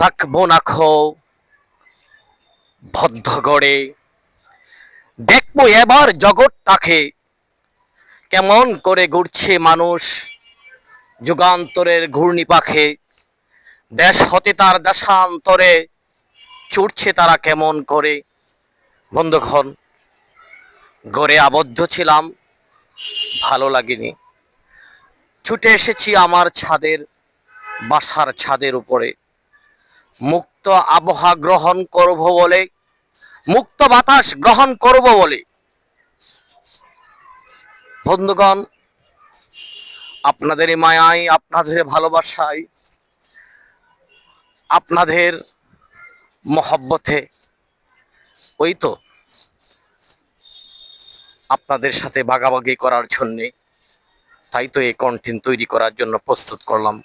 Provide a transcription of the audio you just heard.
থাকব না খো বদ্ধ গড়ে দেখব এবার জগৎটাকে, কেমন করে ঘুরছে মানুষ যুগান্তরের ঘূর্ণি পাখে দেশ হতে তার দেশান্তরে ছুটছে তারা কেমন করে। বন্ধুক্ষণ গড়ে আবদ্ধ ছিলাম, ভালো লাগেনি। ছুটে এসেছি আমার ছাদের, বাসার ছাদের উপরে। মুক্ত আবহাওয়া গ্রহণ করব বলে, মুক্ত বাতাস গ্রহণ করব বলে। বন্ধুগণ, আপনাদের মায়ায় আপনাদের ভালোবাসায় আপনাদের মহব্বতে। ওই তো আপনাদের সাথে ভাগাভাগি করার জন্যে, তাই তো এই কন্টেন্ট তৈরি করার জন্য প্রস্তুত করলাম।